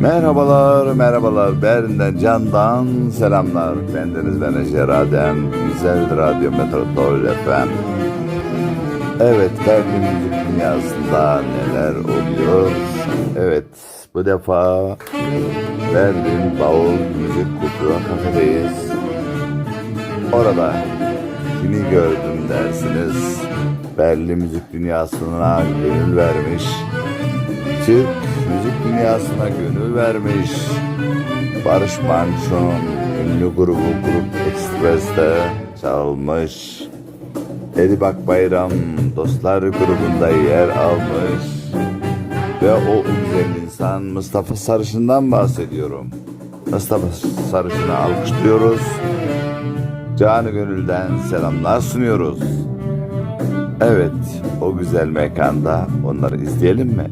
Merhabalar, merhabalar. Berlin'den Can'dan selamlar. Bendeniz ben Ece Radem. Güzel Radyo Metropol FM. Evet, Berlin müzik dünyasında neler oluyor? Evet, bu defa Berlin Bavul Müzik Kulturu Kafe'deyiz. Orada kimi gördüm dersiniz? Berlin müzik dünyasına gönül vermiş. Türk dünyasına gönül vermiş. Barış Manço'nun ünlü grubu Grup Express'te çalmış. Edi Bayram Dostlar grubunda yer almış. Ve o güzel insan Mustafa Sarışın'dan bahsediyorum. Mustafa Sarışın'ı alkışlıyoruz. Canı gönülden selamlar sunuyoruz. Evet, o güzel mekanda onları izleyelim mi?